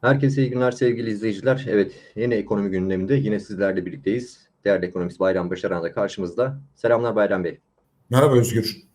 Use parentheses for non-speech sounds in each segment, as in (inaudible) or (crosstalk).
Herkese iyi günler sevgili izleyiciler. Evet yeni ekonomi gündeminde yine sizlerle birlikteyiz. Değerli ekonomist Bayram Başaran da karşımızda. Selamlar Bayram Bey. Merhaba Özgür.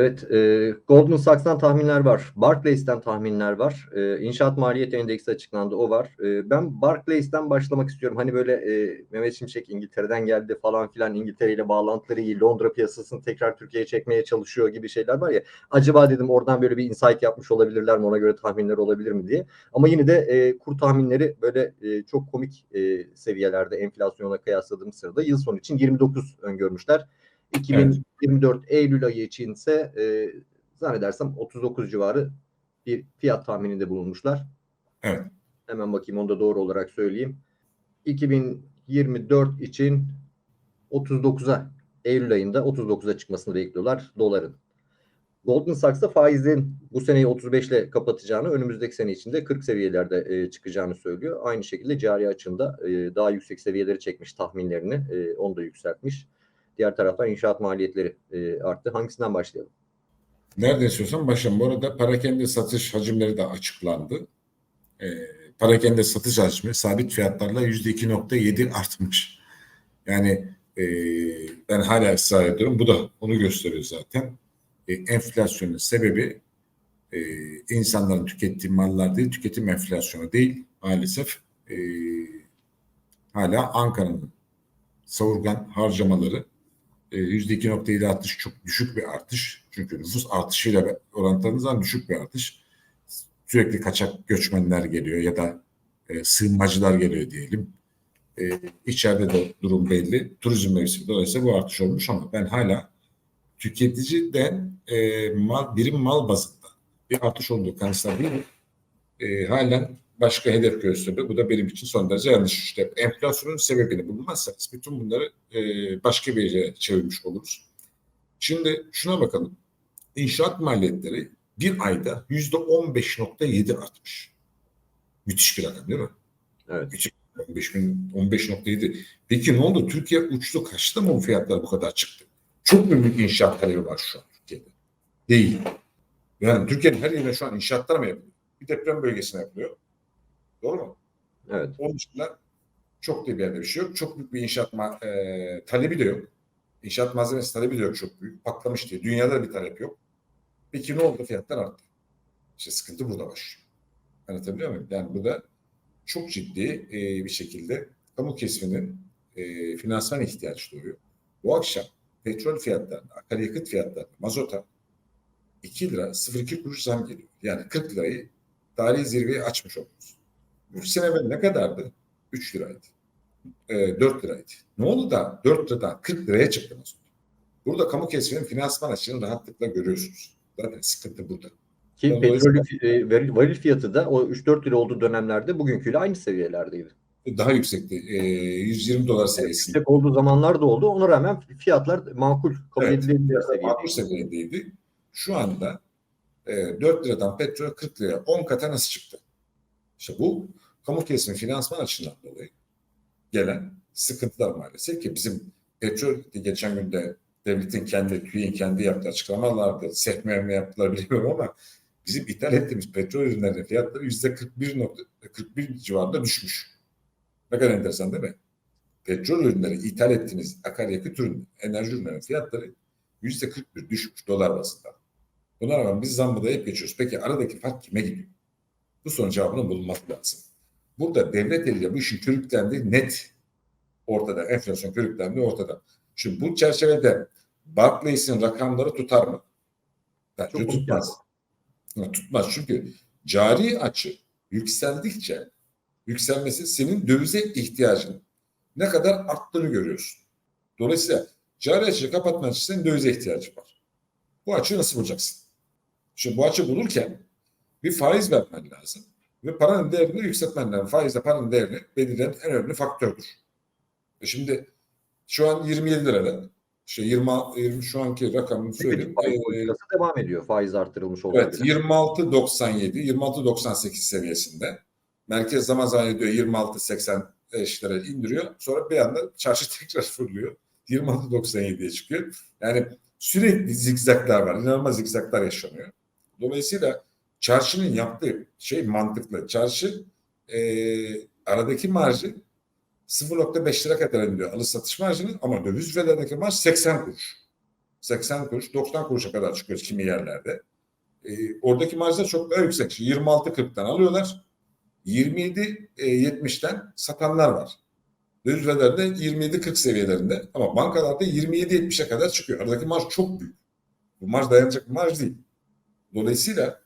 Evet, e, Goldman Sachs'tan tahminler var. Barclays'ten tahminler var. E, inşaat maliyet endeksi açıklandı, o var. E, ben Barclays'ten başlamak istiyorum. Hani böyle e, Mehmet Şimşek İngiltere'den geldi falan filan İngiltere ile bağlantıları iyi. Londra piyasasını tekrar Türkiye'ye çekmeye çalışıyor gibi şeyler var ya. Acaba dedim oradan böyle bir insight yapmış olabilirler mi? Ona göre tahminler olabilir mi diye. Ama yine de e, kur tahminleri böyle e, çok komik e, seviyelerde enflasyona kıyasladığımız sırada yıl sonu için 29 öngörmüşler. 2024 Eylül ayı için ise e, zannedersem 39 civarı bir fiyat tahmininde bulunmuşlar. Evet. Hemen bakayım onu da doğru olarak söyleyeyim. 2024 için 39'a Eylül ayında 39'a çıkmasını bekliyorlar doların. Goldman Sachs da faizin bu seneyi 35 ile kapatacağını, önümüzdeki sene içinde 40 seviyelerde e, çıkacağını söylüyor. Aynı şekilde cari açığında e, daha yüksek seviyeleri çekmiş tahminlerini, e, onu da yükseltmiş. Diğer taraftan inşaat maliyetleri e, arttı. Hangisinden başlayalım? Nerede istiyorsan başlayalım. Bu arada parakende satış hacimleri de açıklandı. E, parakende satış hacmi sabit fiyatlarla %2.7 artmış. Yani e, ben hala ısrar ediyorum. Bu da onu gösteriyor zaten. E, enflasyonun sebebi e, insanların tükettiği mallar değil, tüketim enflasyonu değil. Maalesef e, hala Ankara'nın savurgan harcamaları %2.7 artış çok düşük bir artış. Çünkü nüfus artışıyla orantıladığınız zaman düşük bir artış. Sürekli kaçak göçmenler geliyor ya da e, sığınmacılar geliyor diyelim. E, içeride de durum belli. Turizm mevsimi dolayısıyla bu artış olmuş ama ben hala tüketiciden e, mal, birim mal bazında bir artış olduğu kanısında değilim. E, halen başka hedef gösteriyor. Bu da benim için son derece yanlış. İşte enflasyonun sebebini bulmazsanız bütün bunları e, başka bir yere çevirmiş oluruz. Şimdi şuna bakalım. İnşaat maliyetleri bir ayda yüzde 15.7 artmış. Müthiş bir rakam değil mi? Evet. Müthiş. 15 bin 15.7. Peki ne oldu? Türkiye uçtu kaçtı mı bu fiyatlar bu kadar çıktı? Çok büyük inşaat talebi var şu an Türkiye'de. Değil. Yani Türkiye'nin her yerine şu an inşaatlar mı yapılıyor? Bir deprem bölgesine yapılıyor. Doğru mu? Evet. Onun dışında çok da bir yerde bir şey yok. Çok büyük bir inşaat e, talebi de yok. İnşaat malzemesi talebi de yok çok büyük. Patlamış diye. Dünyada bir talep yok. Peki ne oldu? Fiyatlar arttı. İşte sıkıntı burada başlıyor. Anlatabiliyor muyum? Yani bu da çok ciddi e, bir şekilde kamu kesiminin e, finansman ihtiyacı doğuyor. Bu akşam petrol fiyatlarına, akaryakıt fiyatlarına, mazota 2 lira 0,2 kuruş zam geliyor. Yani 40 lirayı tarihi zirveyi açmış oluruz. 3 sene evvel ne kadardı? 3 liraydı. E, 4 liraydı. Ne oldu da 4 liradan 40 liraya çıktı mazot? Burada kamu kesiminin finansman açığını rahatlıkla görüyorsunuz. Zaten sıkıntı burada. Ki Ben petrolün e, varil, varil fiyatı da o 3-4 lira olduğu dönemlerde bugünküyle aynı seviyelerdeydi. Daha yüksekti. E, 120 dolar seviyesinde. Yüksek olduğu zamanlar da oldu. Ona rağmen fiyatlar makul, kabul Evet. edilebilir seviyede. Makul seviyedeydi. Şu anda e, 4 liradan petrol 40 liraya 10 kata nasıl çıktı? İşte bu kamu kesimi finansman açısından dolayı gelen sıkıntılar maalesef ki bizim petrol geçen günde devletin kendi, TÜİ'nin kendi yaptığı açıklamalardı. Sekme mi yaptılar (laughs) bilmiyorum ama bizim ithal ettiğimiz petrol ürünlerinin fiyatları yüzde 41, nokta, 41 civarında düşmüş. Ne kadar enteresan değil mi? Petrol ürünleri ithal ettiğimiz akaryakıt ürün, enerji ürünlerinin fiyatları yüzde 41 düşmüş dolar bazında. Buna rağmen biz zammı hep geçiyoruz. Peki aradaki fark kime gidiyor? Bu sorunun cevabını bulunması lazım. Burada devlet eliyle bu işin körüklendiği net ortada. Enflasyon körüklendiği ortada. Şimdi bu çerçevede Barclays'in rakamları tutar mı? Bence Çok tutmaz. Ya, Tutmaz çünkü cari açı yükseldikçe yükselmesi senin dövize ihtiyacın ne kadar arttığını görüyorsun. Dolayısıyla cari açığı kapatman için senin dövize ihtiyacın var. Bu açığı nasıl bulacaksın? Şimdi bu açığı bulurken bir faiz vermen lazım. Ve paranın değerini yükseltmen lazım. Faizle paranın değerini belirleyen en önemli faktördür. E şimdi şu an 27 lirada. İşte 20, 20 şu anki rakamını söyleyeyim. Faiz Ee, devam ediyor. Faiz artırılmış olsa Evet bile. 26.97, 26.98 seviyesinde. Merkez zaman zaman ediyor 26.85'lere indiriyor. Sonra bir anda çarşı (laughs) tekrar fırlıyor. 26.97'ye çıkıyor. Yani sürekli zikzaklar var. İnanılmaz zikzaklar yaşanıyor. Dolayısıyla çarşının yaptığı şey mantıklı. Çarşı e, aradaki marjı 0.5 lira kadar indiriyor alış satış marjını ama döviz üfelerdeki marj 80 kuruş. 80 kuruş, 90 kuruşa kadar çıkıyor kimi yerlerde. E, oradaki marjlar çok daha yüksek. 26.40'tan alıyorlar. 27.70'ten satanlar var. Döviz üfelerde 27.40 seviyelerinde ama bankalarda 27.70'e kadar çıkıyor. Aradaki marj çok büyük. Bu marj dayanacak bir marj değil. Dolayısıyla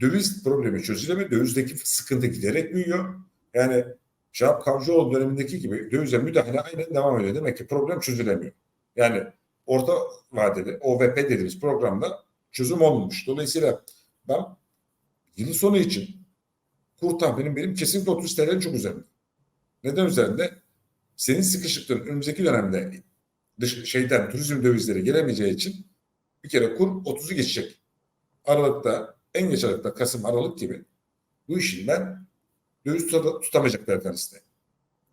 döviz problemi çözülemiyor. Dövizdeki sıkıntı giderek büyüyor. Yani Şahap Kavcıoğlu dönemindeki gibi dövize müdahale aynen devam ediyor. Demek ki problem çözülemiyor. Yani orta vadeli OVP dediğimiz programda çözüm olmamış. Dolayısıyla ben yılın sonu için kur tahminim benim kesinlikle 30 TL'nin çok üzerinde. Neden üzerinde? Senin sıkışıklığın önümüzdeki dönemde dış, şeyden turizm dövizleri gelemeyeceği için bir kere kur 30'u geçecek. Aralıkta en geç Aralıkta Kasım Aralık gibi bu işinden döviz tuta- tutamayacaklar karşısında.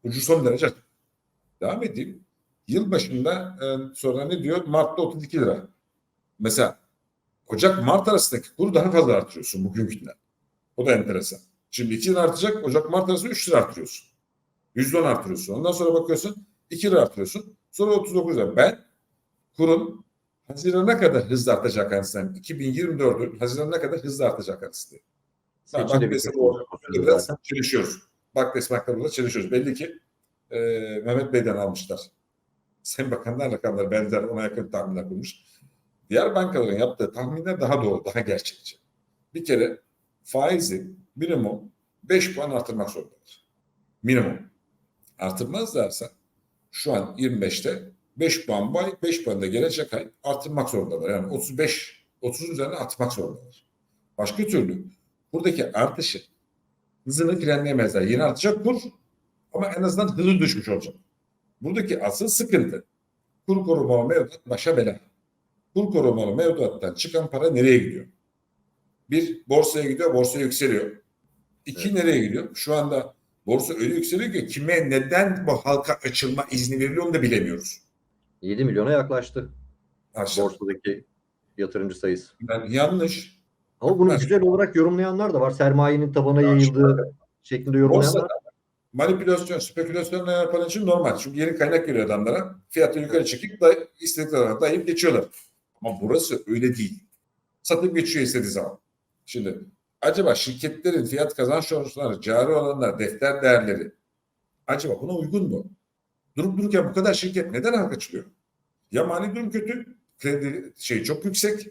Ucu son derece. Devam edeyim. Yıl başında e, sonra ne diyor? Mart'ta 32 lira. Mesela Ocak-Mart arasındaki kuru daha fazla artırıyorsun bugünkünden. O da enteresan. Şimdi 2 lira artacak. Ocak-Mart arasında 3 lira artırıyorsun. %10 artırıyorsun. Ondan sonra bakıyorsun 2 lira artırıyorsun. Sonra 39 lira. Ben kurun Haziran'a kadar hızlı artacak kanısındayım. 2024'ün Haziran'a kadar hızlı artacak kanısındayım. Ben Seçim de Bankdes'e bir doğru zaten. biraz çalışıyoruz. Bankdes Banklar'la çalışıyoruz. Belli ki e, Mehmet Bey'den almışlar. Sayın Bakanlar rakamları benzer ona yakın tahminler kurmuş. Diğer bankaların yaptığı tahminler daha doğru, daha gerçekçi. Bir kere faizi minimum 5 puan artırmak zorundadır. Minimum. Artırmazlarsa şu an 25'te 5 puan bu ay, 5 puan da gelecek ay artırmak zorundalar. Yani 35, 30'un üzerine atmak zorundalar. Başka türlü buradaki artışı hızını frenleyemezler. Yeni artacak kur ama en azından hızı düşmüş olacak. Buradaki asıl sıkıntı kur korumalı mevduat başa bela. Kur korumalı mevduattan çıkan para nereye gidiyor? Bir, borsaya gidiyor, borsa yükseliyor. İki, Evet. nereye gidiyor? Şu anda borsa öyle yükseliyor ki kime neden bu halka açılma izni veriliyor onu da bilemiyoruz. 7 milyona yaklaştı Aşağı. borsadaki yatırımcı sayısı. Yani yanlış. Ama bunu Evet. güzel olarak yorumlayanlar da var. Sermayenin tabana Ya yayıldığı şeklinde yorumlayanlar. Borsada manipülasyon, spekülasyon yapan için normal. Çünkü yeni kaynak geliyor adamlara. Fiyatı yukarı çekip da istedikleri dayayıp geçiyorlar. Ama burası öyle değil. Satıp geçiyor istediği zaman. Şimdi acaba şirketlerin fiyat kazanç oranları, cari olanlar, defter değerleri acaba buna uygun mu? Durup dururken bu kadar şirket neden halka çıkıyor? Ya mali durum kötü, kredi şey çok yüksek.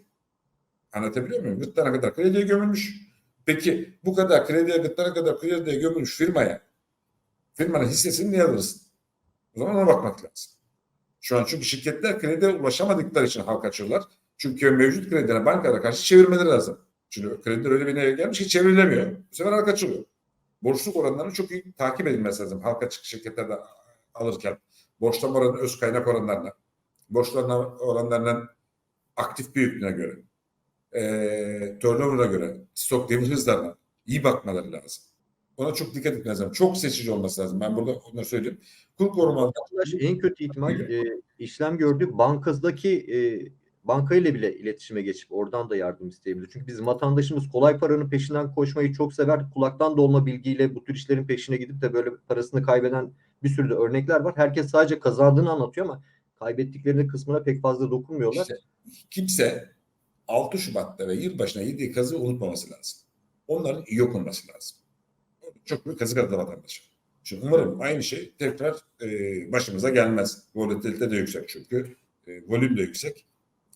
Anlatabiliyor muyum? Gırtlağına kadar krediye gömülmüş. Peki bu kadar krediye gırtlağına kadar krediye gömülmüş firmaya firmanın hissesini niye alırsın? O zaman ona bakmak lazım. Şu an çünkü şirketler krediye ulaşamadıkları için halka açıyorlar. Çünkü mevcut kredilerine bankalara karşı çevirmeleri lazım. Çünkü krediler öyle bir neye gelmiş ki çevrilemiyor. Bu sefer halka açılıyor. Borçluk oranlarını çok iyi takip edilmesi lazım. Halka açık şirketlerde alırken. Borçlama oranı öz kaynak oranlarına. Borçlanma oranlarının aktif büyüklüğüne göre. E, turnover'a göre. Stok devir hızlarına iyi bakmaları lazım. Ona çok dikkat etmesi lazım. Çok seçici olması lazım. Ben burada onu söyleyeyim. Kur korumalı en kötü ihtimal e, işlem gördüğü bankasındaki e, bankayla bile iletişime geçip oradan da yardım isteyebilir. Çünkü bizim vatandaşımız kolay paranın peşinden koşmayı çok sever. Kulaktan dolma bilgiyle bu tür işlerin peşine gidip de böyle parasını kaybeden bir sürü de örnekler var. Herkes sadece kazandığını anlatıyor ama kaybettiklerinin kısmına pek fazla dokunmuyorlar. İşte kimse 6 Şubat'ta ve yılbaşına yediği kazı unutmaması lazım. Onların iyi okunması lazım. Çok büyük kazık adı vatandaşa. Şimdi umarım aynı şey tekrar e, başımıza gelmez. Volatilite de yüksek çünkü. E, volüm de yüksek.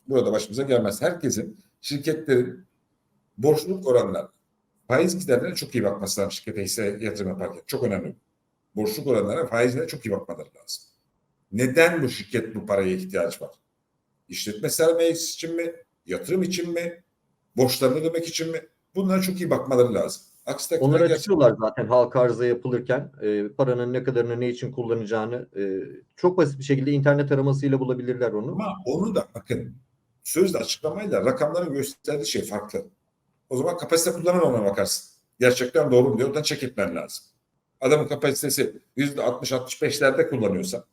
Burada başımıza gelmez. Herkesin şirketlerin borçluluk oranlarına, faiz giderlerine çok iyi bakması lazım şirkete hisse yatırım yaparken. Çok önemli. Borçluluk oranlarına, faizlere çok iyi bakmaları lazım. Neden bu şirket bu paraya ihtiyaç var? İşletme sermayesi için mi? Yatırım için mi? Borçlarını ödemek için mi? Bunlara çok iyi bakmaları lazım. Aksi takdirde gerçekten- açıklıyorlar zaten halka arıza yapılırken e, paranın ne kadarını ne için kullanacağını e, çok basit bir şekilde internet aramasıyla bulabilirler onu. Ama onu da bakın sözle açıklamayla rakamların gösterdiği şey farklı. O zaman kapasite kullanımına bakarsın. Gerçekten doğru mu diye oradan check etmen lazım. Adamın kapasitesi %60-65'lerde kullanıyorsa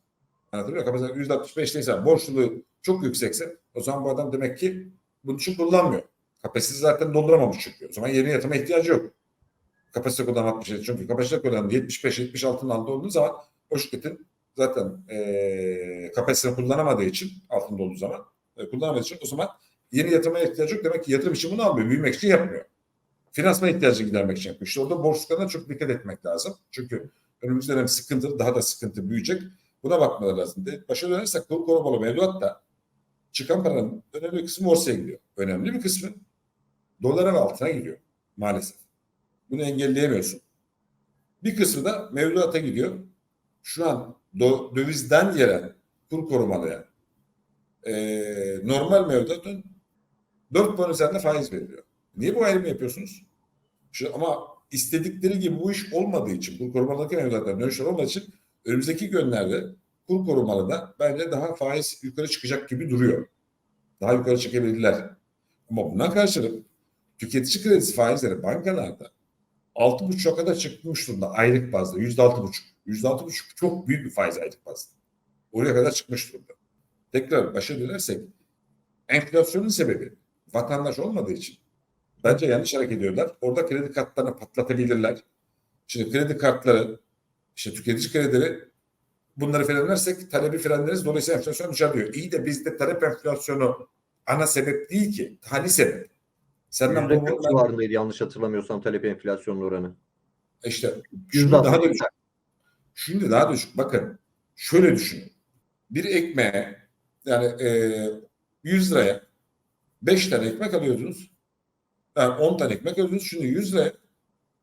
anlatabiliyor muyum? Kapasite %65'teyse borçluluğu çok yüksekse o zaman bu adam demek ki bunun için kullanmıyor. Kapasitesi zaten dolduramamış çünkü. O zaman yeni yatıma ihtiyacı yok. Kapasite kodu 67. Çünkü kapasite kodu 75-76'ın altında olduğu zaman o şirketin zaten e, kapasitesini kullanamadığı için altında olduğu zaman e, kullanamadığı için o zaman yeni yatırıma ihtiyacı yok. Demek ki yatırım için bunu almıyor. Büyümek için yapmıyor. Finansman ihtiyacını gidermek için yapıyor. İşte orada borçlarına çok dikkat etmek lazım. Çünkü önümüzde dönem sıkıntı, daha da sıkıntı büyüyecek. Buna bakmaları lazım. De, başa dönersek kur korumalı mevduat da çıkan paranın önemli bir kısmı borsaya gidiyor. Önemli bir kısmı dolara ve altına gidiyor maalesef. Bunu engelleyemiyorsun. Bir kısmı da mevduata gidiyor. Şu an do, dövizden gelen kur korumalıya e, normal mevduatın 4 puan üzerinde faiz veriliyor. Niye bu ayrımı yapıyorsunuz? Şu, ama istedikleri gibi bu iş olmadığı için, kur korumalıdaki mevduatlar dönüşler olmadığı için önümüzdeki günlerde kur korumalı da bence daha faiz yukarı çıkacak gibi duruyor. Daha yukarı çıkabilirler. Ama buna karşılık tüketici kredisi faizleri bankalarda 6,5'a kadar çıkmış durumda aylık bazda. %6,5. %6,5 çok büyük bir faiz aylık bazda. Oraya kadar çıkmış durumda. Tekrar başa dönersek enflasyonun sebebi vatandaş olmadığı için bence yanlış hareket ediyorlar. Orada kredi kartlarını patlatabilirler. Şimdi kredi kartları, işte tüketici kredileri bunları frenlersek talebi frenleriz. Dolayısıyla enflasyon düşer diyor. İyi de bizde talep enflasyonu ana sebep değil ki. Tali sebep. Senden bu kırk civarındaydı yanlış hatırlamıyorsam talep enflasyonun oranı. işte Yüzde şimdi daha da düşük. Şimdi daha düşük. Bakın şöyle düşünün. Bir ekmeğe yani e, 100 liraya 5 tane ekmek alıyordunuz. Yani 10 tane ekmek alıyordunuz. Şimdi 100 liraya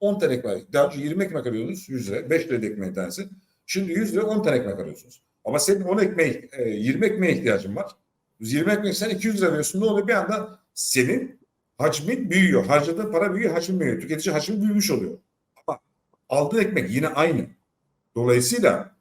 10 tane ekmek. Daha önce 20 ekmek alıyordunuz 100 liraya. 5 liraya ekmeğin tanesi. Şimdi 100 liraya 10 tane ekmek alıyorsunuz. Ama senin 10 ekmeğe, e, 20 ekmeğe ihtiyacın var. 20 ekmek sen 200 lira veriyorsun. Ne oluyor? Bir anda senin hacmin büyüyor. Harcadığın para büyüyor, hacmin büyüyor. Tüketici hacmi büyümüş oluyor. Ama aldığın ekmek yine aynı. Dolayısıyla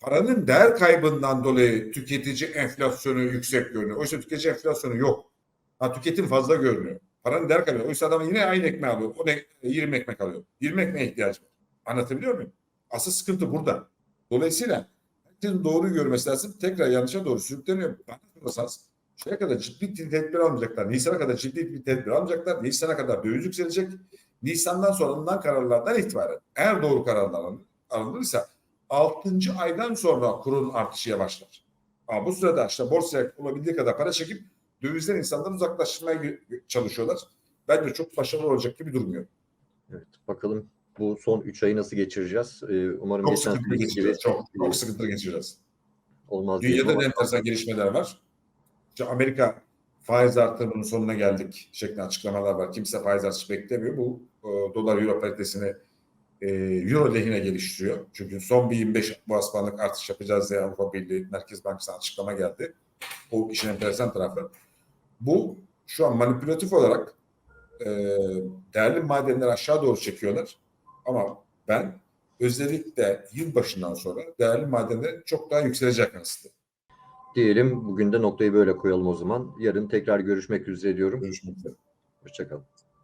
paranın değer kaybından dolayı tüketici enflasyonu yüksek görünüyor. Oysa tüketici enflasyonu yok. Ha, tüketim fazla görünüyor. Paranın değer kaybı. Oysa adam yine aynı ekmeği alıyor. O ne? 20 ekmek alıyor. 20 ekmeğe ihtiyacı var. Anlatabiliyor muyum? Asıl sıkıntı burada. Dolayısıyla herkesin doğruyu görmesi lazım. Tekrar yanlışa doğru sürükleniyor. Bana sorarsanız şeye kadar ciddi bir tedbir almayacaklar. Nisan'a kadar ciddi bir tedbir almayacaklar. Nisan'a kadar döviz yükselecek. Nisan'dan sonra alınan kararlardan itibaren eğer doğru kararlar alın- alınırsa 6. aydan sonra kurun artışı yavaşlar. Ama bu sırada işte borsaya olabildiği kadar para çekip dövizden insanları uzaklaştırmaya çalışıyorlar. Bence çok başarılı olacak gibi durmuyor. Evet, bakalım bu son 3 ayı nasıl geçireceğiz? Ee, umarım Çok geçen sıkıntı seneki gibi geçireceğiz. Çok, çok sıkıntı geçireceğiz. olmaz Dünyada ama enteresan gelişmeler var. İşte Amerika faiz artırımının sonuna geldik şeklinde açıklamalar var. Kimse faiz artışı beklemiyor. Bu e, dolar euro paritesini e, euro lehine geliştiriyor. Çünkü son bir 25 bas puanlık artış yapacağız diye Avrupa Birliği Merkez Bankası'na açıklama geldi. O işin enteresan tarafı. Bu şu an manipülatif olarak e, değerli madenleri aşağı doğru çekiyorlar. Ama ben özellikle yıl başından sonra değerli madenler çok daha yükselecek aslında. diyelim bugün de noktayı böyle koyalım o zaman. Yarın tekrar görüşmek üzere diyorum. Görüşmek üzere. Hoşçakalın.